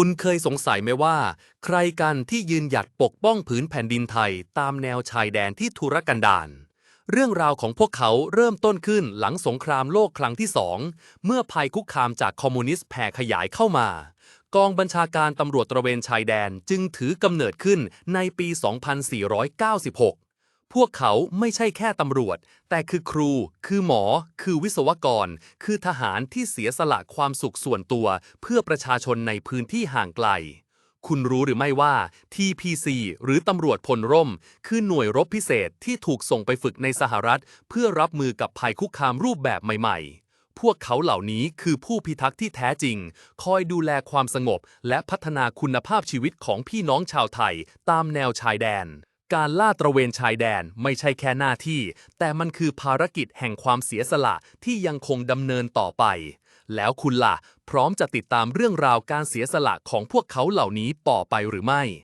คุณเคยสงสัยไหมว่า ใครกันที่ยืนหยัดปกป้องผืนแผ่นดินไทยตามแนวชายแดนที่ทุรกันดาร เรื่องราวของพวกเขาเริ่มต้นขึ้นหลังสงครามโลกครั้งที่สอง เมื่อภัยคุกคามจากคอมมิวนิสต์แผ่ขยายเข้ามา กองบัญชาการตำรวจตระเวนชายแดนจึงถือกำเนิดขึ้นในปี 2496 พวกเขาไม่ใช่แค่ตำรวจ แต่คือครู คือหมอ คือวิศวกร คือทหารที่เสียสละความสุขส่วนตัว เพื่อประชาชนในพื้นที่ห่างไกล คุณรู้หรือไม่ว่า TPC หรือตำรวจพลร่ม คือหน่วยรบพิเศษที่ถูกส่งไปฝึกในสหรัฐ เพื่อรับมือกับภัยคุกคามรูปแบบใหม่ๆพวกเขาเหล่านี้คือผู้พิทักษ์ที่แท้จริง คอยดูแลความสงบ และพัฒนาคุณภาพชีวิตของพี่น้องชาวไทยตามแนวชายแดน การล่าตระเวนชายแดนไม่ใช่แค่หน้าที่ แต่มันคือภารกิจแห่งความเสียสละที่ยังคงดำเนินต่อไป แล้วคุณล่ะ พร้อมจะติดตามเรื่องราวการเสียสละของพวกเขาเหล่านี้ต่อไปหรือไม่